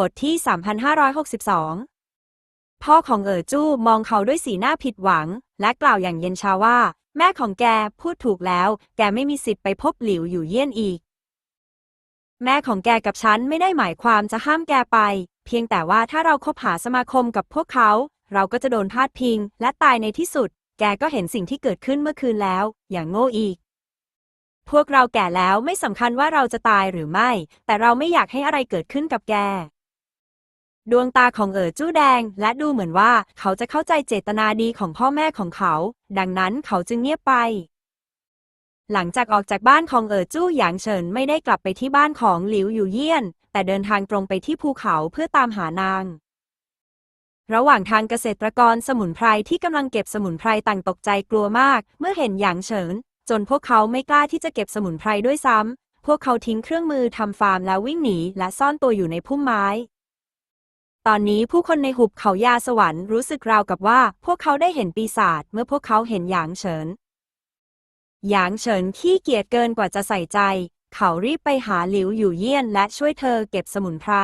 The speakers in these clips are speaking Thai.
บทที่ 3562 พ่อของเอ๋อจู้มองเขาด้วยสีหน้าผิดหวัง และกล่าวอย่างเย็นชาว่า แม่ของแกพูดถูกแล้ว แกไม่มีสิทธิ์ไปพบหลิวอยู่เยี่ยนอีก แม่ของแกกับฉันไม่ได้หมายความจะห้ามแกไป เพียงแต่ว่าถ้าเราคบหาสมาคมกับพวกเขา เราก็จะโดนพาดพิง และตายในที่สุด แกก็เห็นสิ่งที่เกิดขึ้นเมื่อคืนแล้ว อย่างโง่อีกพวกเราแก่แล้วไม่สำคัญว่าเราจะตายหรือไม่ แต่เราไม่อยากให้อะไรเกิดขึ้นกับแก ดวงตาของเอ๋อจู้แดง และดูเหมือนว่าเขาจะเข้าใจเจตนาดีของพ่อแม่ของเขา ดังนั้นเขาจึงเงียบไป หลังจากออกจากบ้านของเอ๋อจู้หยางเฉินไม่ได้กลับไปที่บ้านของหลิวอยู่เยี่ยน แต่เดินทางตรงไปที่ภูเขาเพื่อตามหานาง ระหว่างทางเกษตรกรสมุนไพรที่กำลังเก็บสมุนไพรต่างตกใจกลัวมาก เมื่อเห็นหยางเฉิน จนพวกเขาไม่กล้าที่จะเก็บสมุนไพรด้วยซ้ำพวกเขาทิ้งเครื่องมือทำฟาร์มแล้ววิ่งหนีและซ่อนตัวอยู่ในพุ่มไม้ ตอนนี้ผู้คนในหุบเขายาสวรรค์รู้สึกราวกับว่า พวกเขาได้เห็นปีศาจเมื่อพวกเขาเห็นหยางเฉิน หยางเฉินขี้เกียจเกินกว่าจะใส่ใจ เขารีบไปหาหลิวอยู่เยี่ยนและช่วยเธอเก็บสมุนไพร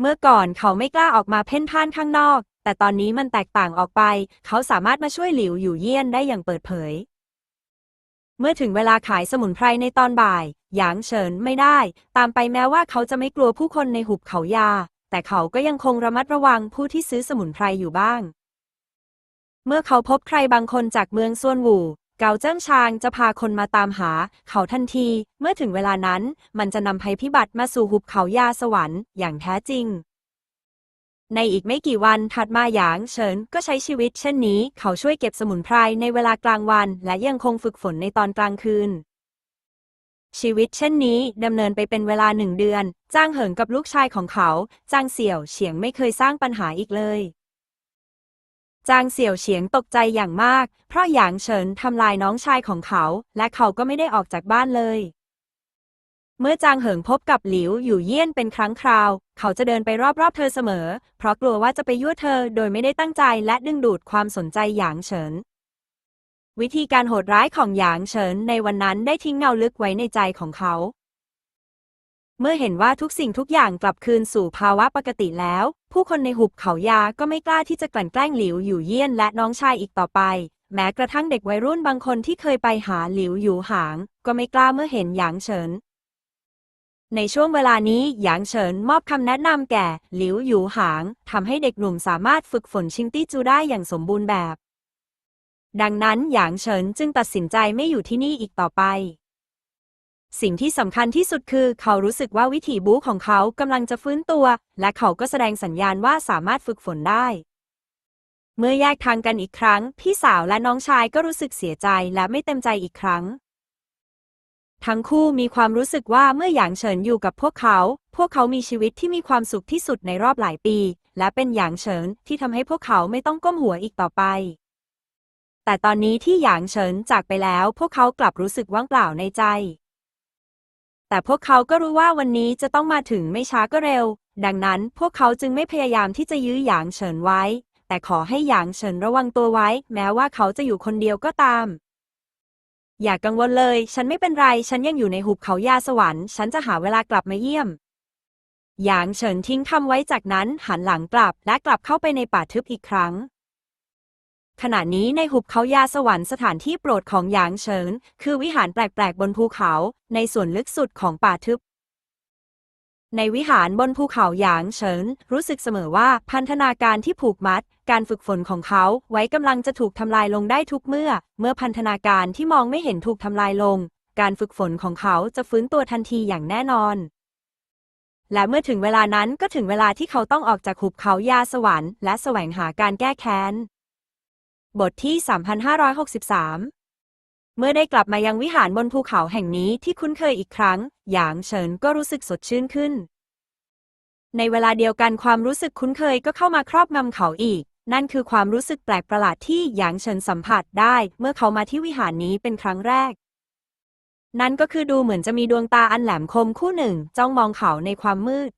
เมื่อก่อนเขาไม่กล้าออกมาเพ่นพ่านข้างนอก แต่ตอนนี้มันแตกต่างออกไป เขาสามารถมาช่วยหลิวอยู่เยี่ยนได้อย่างเปิดเผย เมื่อถึงเวลาขายสมุนไพรในตอนบ่าย หยางเฉินไม่ได้ ตามไปแม้ว่าเขาจะไม่กลัวผู้คนในหุบเขายา แต่เขาก็ยังคงระมัดระวังผู้ที่ซื้อสมุนไพรอยู่บ้าง เมื่อเขาพบใครบางคนจากเมืองซวนหวูเกาเจิ้งชางจะพาคนมาตามหา เขาทันที เมื่อถึงเวลานั้น มันจะนำภัยพิบัติมาสู่หุบเขายาสวรรค์อย่างแท้จริง ในอีกไม่กี่วันถัดมาหยางเฉินก็ใช้ชีวิตเช่นนี้ เขาช่วยเก็บสมุนไพรในเวลากลางวัน และยังคงฝึกฝนในตอนกลางคืน ชีวิตเช่นนี้ดำเนินไปเป็นเวลาหนึ่งเดือน จ้างเหิงกับลูกชายของเขา จางเสี่ยวเฉียงไม่เคยสร้างปัญหาอีกเลย จางเสี่ยวเฉียงตกใจอย่างมาก เพราะหยางเฉินทำลายน้องชายของเขา และเขาก็ไม่ได้ออกจากบ้านเลย เมื่อจางเหิงพบกับหลิวอยู่เยี่ยนเป็นครั้งคราว เขาจะเดินไปรอบๆเธอเสมอ เพราะกลัวว่าจะไปยั่วเธอโดยไม่ได้ตั้งใจและดึงดูดความสนใจหยางเฉิน วิธีการโหดร้ายของหยางเฉินในวันนั้นได้ทิ้งเงาลึกไว้ในใจของเขา เมื่อเห็นว่าทุกสิ่งทุกอย่างกลับคืนสู่ภาวะปกติแล้ว ผู้คนในหุบเขายาก็ไม่กล้าที่จะกลั่นแกล้งหลิวอยู่เยี่ยนและน้องชายอีกต่อไป แม้กระทั่งเด็กวัยรุ่นบางคนที่เคยไปหาหลิวอยู่หาง ก็ไม่กล้าเมื่อเห็นหยางเฉินในช่วงเวลานี้หยางเฉินมอบคำแนะนำแก่ หลิวหยูหางทำให้เด็กหนุ่มสามารถฝึกฝนชิงตี้จูได้อย่างสมบูรณ์แบบ ดังนั้นหยางเฉินจึงตัดสินใจไม่อยู่ที่นี่อีกต่อไป สิ่งที่สำคัญที่สุดคือ เขารู้สึกว่าวิถีบู๊ของเขากำลังจะฟื้นตัว และเขาก็แสดงสัญญาณว่าสามารถฝึกฝนได้ เมื่อแยกทางกันอีกครั้ง พี่สาวและน้องชายก็รู้สึกเสียใจและไม่เต็มใจอีกครั้ง ทั้งคู่มีความรู้สึกว่าเมื่อหยางเฉินอยู่กับพวกเขา พวกเขามีชีวิตที่มีความสุขที่สุดในรอบหลายปี และเป็นหยางเฉินที่ทำให้พวกเขาไม่ต้องก้มหัวอีกต่อไป แต่ตอนนี้ที่หยางเฉินจากไปแล้ว พวกเขากลับรู้สึกว่างเปล่าในใจ แต่พวกเขาก็รู้ว่าวันนี้จะต้องมาถึงไม่ช้าก็เร็ว ดังนั้นพวกเขาจึงไม่พยายามที่จะยื้อหยางเฉินไว้ แต่ขอให้หยางเฉินระวังตัวไว้ แม้ว่าเขาจะอยู่คนเดียวก็ตาม อย่ากกังวลเลย ฉันไม่เป็นไร ฉันยังอยู่ในหุบเขายาสวรรค์ ฉันจะหาเวลากลับมาเยี่ยมหยางเฉินทิ้งคำไว้จากนั้นหันหลังกลับและกลับเข้าไปในป่าทึบอีกครั้ง ขณะนี้ในหุบเขายาสวรรค์สถานที่โปรดของหยางเฉิน คือวิหารแปลกๆ บนภูเขา ในส่วนลึกสุดของป่าทึบ ในวิหารบนภูเขาหยางเฉิน รู้สึกเสมอว่าพันธนาการที่ผูกมัด การฝึกฝนของเขาไว้กำลังจะถูกทำลายลงได้ทุกเมื่อ เมื่อพันธนาการที่มองไม่เห็นถูกทำลายลง การฝึกฝนของเขาจะฟื้นตัวทันทีอย่างแน่นอนและเมื่อถึงเวลานั้นก็ถึงเวลาที่เขาต้องออกจากหุบเขายาสวรรค์และแสวงหาการแก้แค้น บทที่ 3563 เมื่อได้กลับมายังวิหารบนภูเขาแห่งนี้ที่คุ้นเคยอีกครั้ง หยางเฉินก็รู้สึกสดชื่นขึ้น ในเวลาเดียวกันความรู้สึกคุ้นเคยก็เข้ามาครอบงำเขาอีก นั่นคือความรู้สึกแปลกประหลาดที่หยางเฉินสัมผัสได้ เมื่อเขามาที่วิหารนี้เป็นครั้งแรก นั่นก็คือดูเหมือนจะมีดวงตาอันแหลมคมคู่หนึ่งจ้องมองเขาในความมืด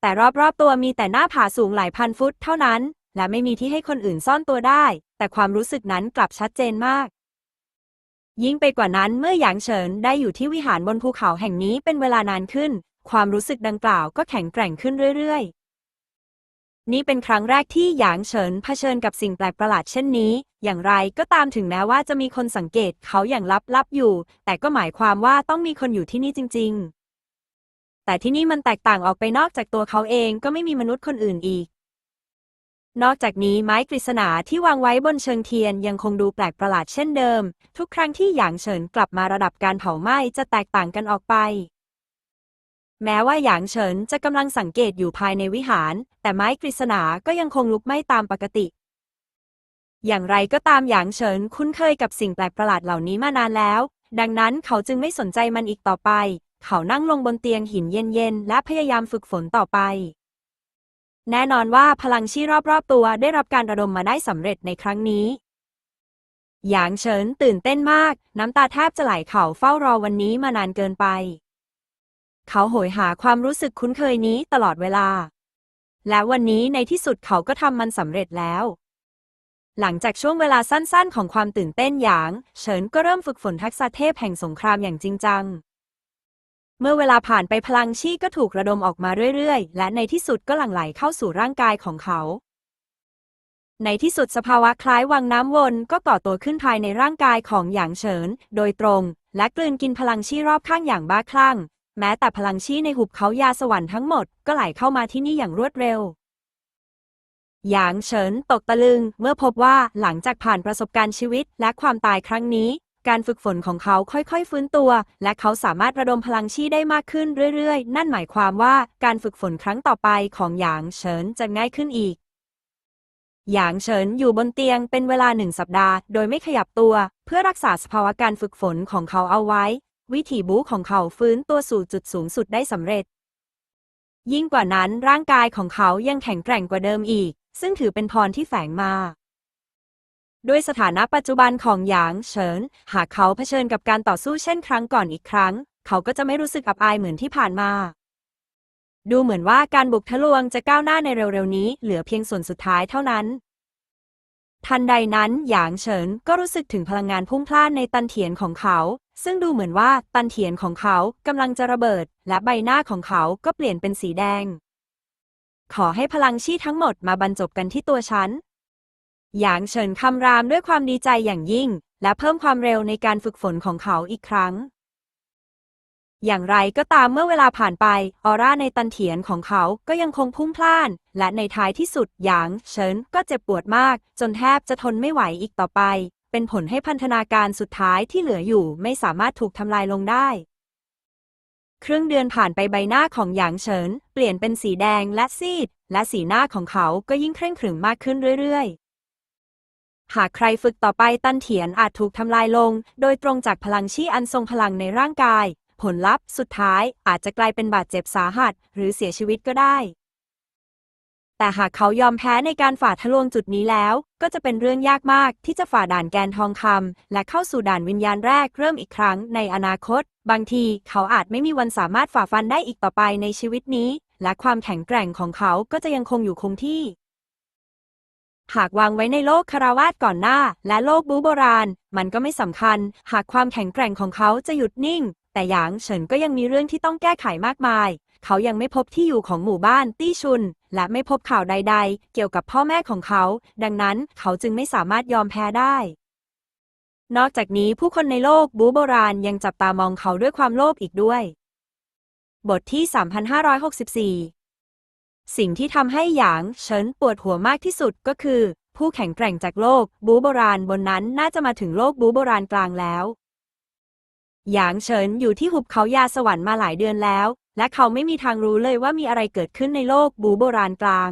แต่รอบๆตัวมีแต่หน้าผาสูงหลายพันฟุตเท่านั้น และไม่มีที่ให้คนอื่นซ่อนตัวได้ แต่ความรู้สึกนั้นกลับชัดเจนมาก ยิ่งไปกว่านั้นเมื่อหยางเฉินได้อยู่ที่วิหารบนภูเขาแห่งนี้เป็นเวลานานขึ้น ความรู้สึกดังกล่าวก็แข็งแกร่งขึ้นเรื่อยๆ นี่เป็นครั้งแรกที่หยางเฉินเผชิญกับสิ่งแปลกประหลาดเช่นนี้ อย่างไรก็ตามถึงแม้ว่าจะมีคนสังเกตเขาอย่างลับๆอยู่ แต่ก็หมายความว่าต้องมีคนอยู่ที่นี่จริง ๆ แต่ที่นี่มันแตกต่างออกไปนอกจากตัวเขาเองก็ไม่มีมนุษย์คนอื่นอีก นอกจากนี้ไม้กฤษณาที่วางไว้บนเชิงเทียนยังคงดูแปลกประหลาดเช่นเดิม ทุกครั้งที่หยางเฉินกลับมาระดับการเผาไหม้จะแตกต่างกันออกไป แม้ว่าหยางเฉินจะกำลังสังเกตอยู่ภายในวิหาร แต่ไม้กฤษณาก็ยังคงลุกไหม้ตามปกติ อย่างไรก็ตามหยางเฉินคุ้นเคยกับสิ่งแปลกประหลาดเหล่านี้มานานแล้ว ดังนั้นเขาจึงไม่สนใจมันอีกต่อไป เขานั่งลงบนเตียงหินเย็นๆและพยายามฝึกฝนต่อไป แน่นอนว่าพลังชีรอบๆตัวได้รับการระดมมาได้สำเร็จในครั้งนี้ หยางเฉินตื่นเต้นมาก น้ำตาแทบจะไหลเข่าเฝ้ารอวันนี้มานานเกินไป เขาโหยหาความรู้สึกคุ้นเคยนี้ตลอดเวลา และวันนี้ในที่สุดเขาก็ทำมันสำเร็จแล้ว หลังจากช่วงเวลาสั้นๆ ของความตื่นเต้นหยาง เฉินก็เริ่มฝึกฝนทักษะเทพแห่งสงครามอย่างจริงจัง เมื่อเวลาผ่านไปพลังชีก็ถูกระดมออกมาเรื่อยๆ และในที่สุดก็หลั่งไหลเข้าสู่ร่างกายของเขา ในที่สุดสภาวะคล้ายวังน้ำวนก็ก่อตัวขึ้นภายในร่างกายของหยางเฉิน โดยตรง และกลืนกินพลังชีรอบข้างอย่างบ้าคลั่ง แม้แต่พลังชีในหุบเขายาสวรรค์ทั้งหมดก็ไหลเข้ามาที่นี่อย่างรวดเร็วหยางเฉินตกตะลึงเมื่อพบว่าหลังจากผ่านประสบการณ์ชีวิตและความตายครั้งนี้ การฝึกฝนของเขาค่อยๆ ฟื้นตัว และเขาสามารถระดมพลังชีได้มากขึ้นเรื่อยๆ นั่นหมายความว่าการฝึกฝนครั้งต่อไปของหยางเฉินจะง่ายขึ้นอีกหยางเฉินอยู่บนเตียงเป็นเวลาหนึ่งสัปดาห์โดยไม่ขยับตัว เพื่อรักษาสภาวะการฝึกฝนของเขาเอาไว้ วิถีบู๊ของเขาฟื้นตัวสู่จุดสูงสุดได้สำเร็จ ยิ่งกว่านั้นร่างกายของเขายังแข็งแกร่งกว่าเดิมอีก ซึ่งถือเป็นพรที่แฝงมา ด้วยสถานะปัจจุบันของหยางเฉิน หากเขาเผชิญกับการต่อสู้เช่นครั้งก่อนอีกครั้ง เขาก็จะไม่รู้สึกอับอายเหมือนที่ผ่านมา ดูเหมือนว่าการบุกทะลวงจะก้าวหน้าในเร็วๆนี้ เหลือเพียงส่วนสุดท้ายเท่านั้น ทันใดนั้นหยางเฉินก็รู้สึกถึงพลังงานพุ่งพล่านในตันเถียนของเขา ซึ่งดูเหมือนว่าตันเถียนของเขากำลังจะระเบิด และใบหน้าของเขาก็เปลี่ยนเป็นสีแดง ขอให้พลังชีทั้งหมดมาบรรจบกันที่ตัวฉัน หยางเฉินคำรามด้วยความดีใจอย่างยิ่ง และเพิ่มความเร็วในการฝึกฝนของเขาอีกครั้ง อย่างไรก็ตามเมื่อเวลาผ่านไป ออร่าในตันเถียนของเขาก็ยังคงพุ่งพล่าน และในท้ายที่สุดหยางเฉินก็เจ็บปวดมาก จนแทบจะทนไม่ไหวอีกต่อไป เป็นผลให้พันธนาการสุดท้ายที่เหลืออยู่ไม่สามารถถูกทำลายลงได้ครึ่งเดือนผ่านไปใบหน้าของหยางเฉิน เปลี่ยนเป็นสีแดงและซีด และสีหน้าของเขาก็ยิ่งเคร่งขรึมมากขึ้นเรื่อย หากใครฝึกต่อไปตันเถียนอาจถูกทำลายลง โดยตรงจากพลังชี่อันทรงพลังในร่างกาย ผลลัพธ์สุดท้ายอาจจะกลายเป็นบาดเจ็บสาหัส หรือเสียชีวิตก็ได้ แต่หากเขายอมแพ้ในการฝ่าทะลวงจุดนี้แล้ว ก็จะเป็นเรื่องยากมากที่จะฝ่าด่านแกนทองคำและเข้าสู่ด่านวิญญาณแรกเริ่มอีกครั้งในอนาคต บางทีเขาอาจไม่มีวันสามารถฝ่าฟันได้อีกต่อไปในชีวิตนี้ และความแข็งแกร่งของเขาก็จะยังคงอยู่คงที่ หากวางไว้ในโลกคาราวาสก่อนหน้า และโลกบูโบราณ มันก็ไม่สำคัญ หากความแข็งแกร่งของเขาจะหยุดนิ่ง แต่หยางเฉินก็ยังมีเรื่องที่ต้องแก้ไขมากมาย เขายังไม่พบที่อยู่ของหมู่บ้านตี้ชุน และไม่พบข่าวใด ๆ เกี่ยวกับพ่อแม่ของเขา ดังนั้นเขาจึงไม่สามารถยอมแพ้ได้ นอกจากนี้ผู้คนในโลกบูโบราณยังจับตามองเขาด้วยความโลภอีกด้วย บทที่ 3564 สิ่งที่ทำให้หยางเฉินปวดหัวมากที่สุดก็คือ ผู้แข็งแกร่งจากโลกบูโบราณบนนั้นน่าจะมาถึงโลกบูโบราณกลางแล้ว หยางเฉินอยู่ที่หุบเขายาสวรรค์มาหลายเดือนแล้ว และเขาไม่มีทางรู้เลยว่ามีอะไรเกิดขึ้นในโลกบูโบราณกลาง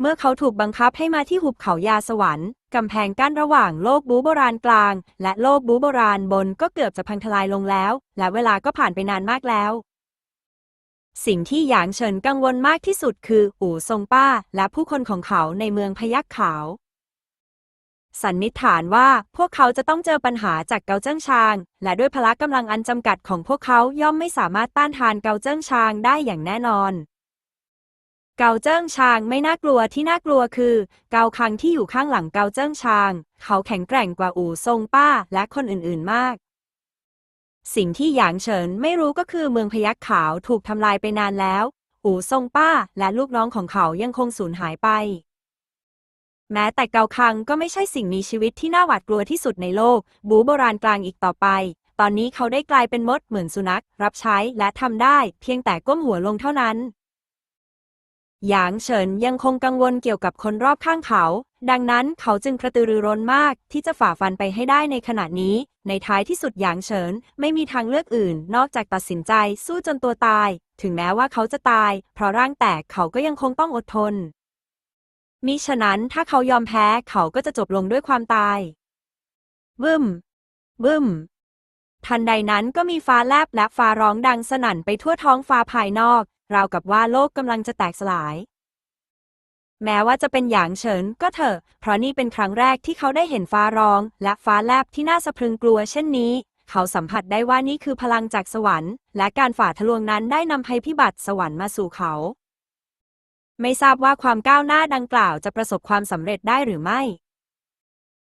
เมื่อเขาถูกบังคับให้มาที่หุบเขายาสวรรค์กำแพงกั้นระหว่างโลกบูโบราณกลาง และโลกบูโบราณบนก็เกือบจะพังทลายลงแล้ว และเวลาก็ผ่านไปนานมากแล้ว สิ่งที่หยางเฉินกังวลมากที่สุดคืออู่ซงป้าและผู้คนของเขาในเมืองพยัคฆ์ขาว สันนิษฐานว่าพวกเขาจะต้องเจอปัญหาจากเกาเจิ้งชาง และด้วยพละกำลังอันจำกัดของพวกเขาย่อมไม่สามารถต้านทานเกาเจิ้งชางได้อย่างแน่นอน เกาเจิ้งชางไม่น่ากลัวที่น่ากลัวคือ เกาคังที่อยู่ข้างหลังเกาเจิ้งชาง เขาแข็งแกร่งกว่าอู่ซงป้าและคนอื่นๆมาก สิ่งที่หยางเฉินไม่รู้ก็คือเมืองพยัคฆ์ขาวถูกทำลายไปนานแล้ว อู่ซงป้าและลูกน้องของเขายังคงสูญหายไป แม้แต่เกาคังก็ไม่ใช่สิ่งมีชีวิตที่น่าหวาดกลัวที่สุดในโลก บูโบราณกลางอีกต่อไป ตอนนี้เขาได้กลายเป็นมดเหมือนสุนัข รับใช้และทำได้ เพียงแต่ก้มหัวลงเท่านั้น หยางเฉินยังคงกังวลเกี่ยวกับคนรอบข้างเขา ดังนั้นเขาจึงกระตือรือร้นมากที่จะฝ่าฟันไปให้ได้ในขณะนี้ ในท้ายที่สุดหยางเฉินไม่มีทางเลือกอื่น นอกจากตัดสินใจสู้จนตัวตาย ถึงแม้ว่าเขาจะตาย เพราะร่างแตกเขาก็ยังคงต้องอดทน มิฉะนั้นถ้าเขายอมแพ้เขาก็จะจบลงด้วยความตาย บึ้ม บึ้ม ทันใดนั้นก็มีฟ้าแลบและฟ้าร้องดังสนั่นไปทั่วท้องฟ้าภายนอก ราวกับว่าโลกกำลังจะแตกสลาย แม้ว่าจะเป็นหยางเฉินก็เถอะ เพราะนี่เป็นครั้งแรกที่เขาได้เห็นฟ้าร้อง และฟ้าแลบที่น่าสะพรึงกลัวเช่นนี้ เขาสัมผัสได้ว่านี่คือพลังจากสวรรค์ และการฝ่าทะลวงนั้นได้นำภัยพิบัติสวรรค์มาสู่เขา ไม่ทราบว่าความก้าวหน้าดังกล่าวจะประสบความสำเร็จได้หรือไม่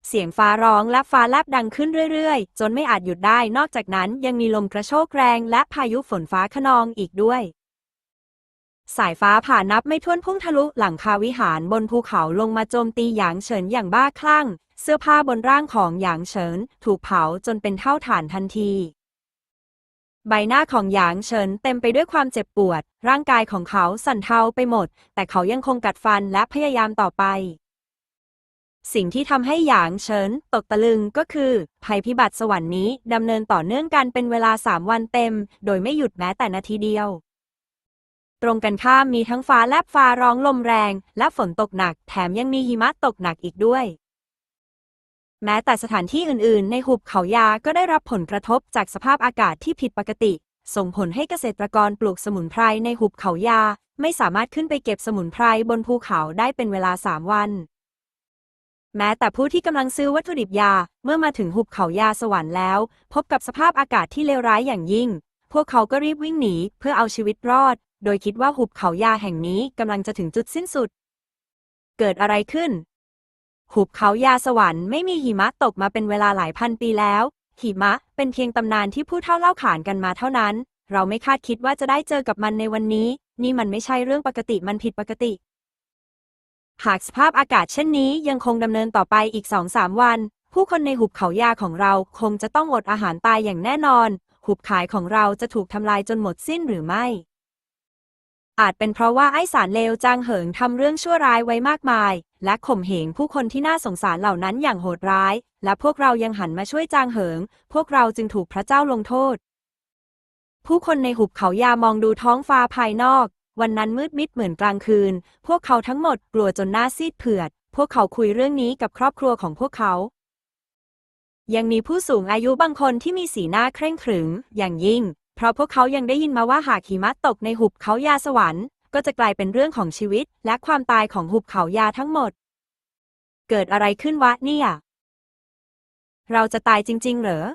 เสียงฟ้าร้องและฟ้าแลบดังขึ้นเรื่อยๆ จนไม่อาจหยุดได้ นอกจากนั้นยังมีลมกระโชกแรงและพายุฝนฟ้าขนองอีกด้วย สายฟ้าผ่านับไม่ถ้วนพุ่งทะลุหลังคาวิหารบนภูเขาลงมาโจมตีหยางเฉินอย่างบ้าคลั่ง เสื้อผ้าบนร่างของหยางเฉินถูกเผาจนเป็นเท่าฐานทันที ใบหน้าของหยางเฉินเต็มไปด้วยความเจ็บปวด ร่างกายของเขาสั่นเทาไปหมด แต่เขายังคงกัดฟันและพยายามต่อไป สิ่งที่ทำให้หยางเฉินตกตะลึงก็คือ ภัยพิบัติสวรรค์นี้ดำเนินต่อเนื่องกันเป็นเวลาสามวันเต็ม โดยไม่หยุดแม้แต่นาทีเดียว ตรงกันข้ามมีทั้งฟ้าแลบฟ้าร้องลมแรง และฝนตกหนัก แถมยังมีหิมะตกหนักอีกด้วย แม้แต่สถานที่อื่นๆ ในหุบเขายาก็ได้รับผลกระทบจากสภาพอากาศที่ผิดปกติ ส่งผลให้เกษตรกรปลูกสมุนไพรในหุบเขายา ไม่สามารถขึ้นไปเก็บสมุนไพรบนภูเขาได้เป็นเวลาสามวันแม้แต่ผู้ที่กำลังซื้อวัตถุดิบยา เมื่อมาถึงหุบเขายาสวรรค์แล้ว พบกับสภาพอากาศที่เลวร้ายอย่างยิ่ง พวกเขาก็รีบวิ่งหนีเพื่อเอาชีวิตรอด โดยคิดว่าหุบเขายาแห่งนี้กำลังจะถึงจุดสิ้นสุด เกิดอะไรขึ้น หุบเขายาสวรรค์ไม่มีหิมะตกมาเป็นเวลาหลายพันปีแล้ว หิมะเป็นเพียงตำนานที่ผู้เฒ่าเล่าขานกันมาเท่านั้น เราไม่คาดคิดว่าจะได้เจอกับมันในวันนี้ นี่มันไม่ใช่เรื่องปกติมันผิดปกติ หากสภาพอากาศเช่นนี้ยังคงดำเนินต่อไปอีกสองสามวัน ผู้คนในหุบเขายาของเราคงจะต้องอดอาหารตายอย่างแน่นอน หุบขายของเราจะถูกทำลายจนหมดสิ้นหรือไม่ อาจเป็นเพราะว่าไอ้สารเลวจางเหิงทำเรื่องชั่วร้ายไว้มากมาย และข่มเหงผู้คนที่น่าสงสารเหล่านั้นอย่างโหดร้าย และพวกเรายังหันมาช่วยจางเหิง พวกเราจึงถูกพระเจ้าลงโทษ ผู้คนในหุบเขายามองดูท้องฟ้าภายนอก วันนั้นมืดมิดเหมือนกลางคืน พวกเขาทั้งหมดกลัวจนหน้าซีดเผือด พวกเขาคุยเรื่องนี้กับครอบครัวของพวกเขา ยังมีผู้สูงอายุบางคนที่มีสีหน้าเคร่งขรึมอย่างยิ่ง เพราะพวกเขายังได้ยินมาว่าหากหิมะตกในหุบเขายาสวรรค์ ก็จะกลายเป็นเรื่องของชีวิต และความตายของหุบเขายาทั้งหมด เกิดอะไรขึ้นวะเนี่ย เราจะตายจริง ๆ เหรอ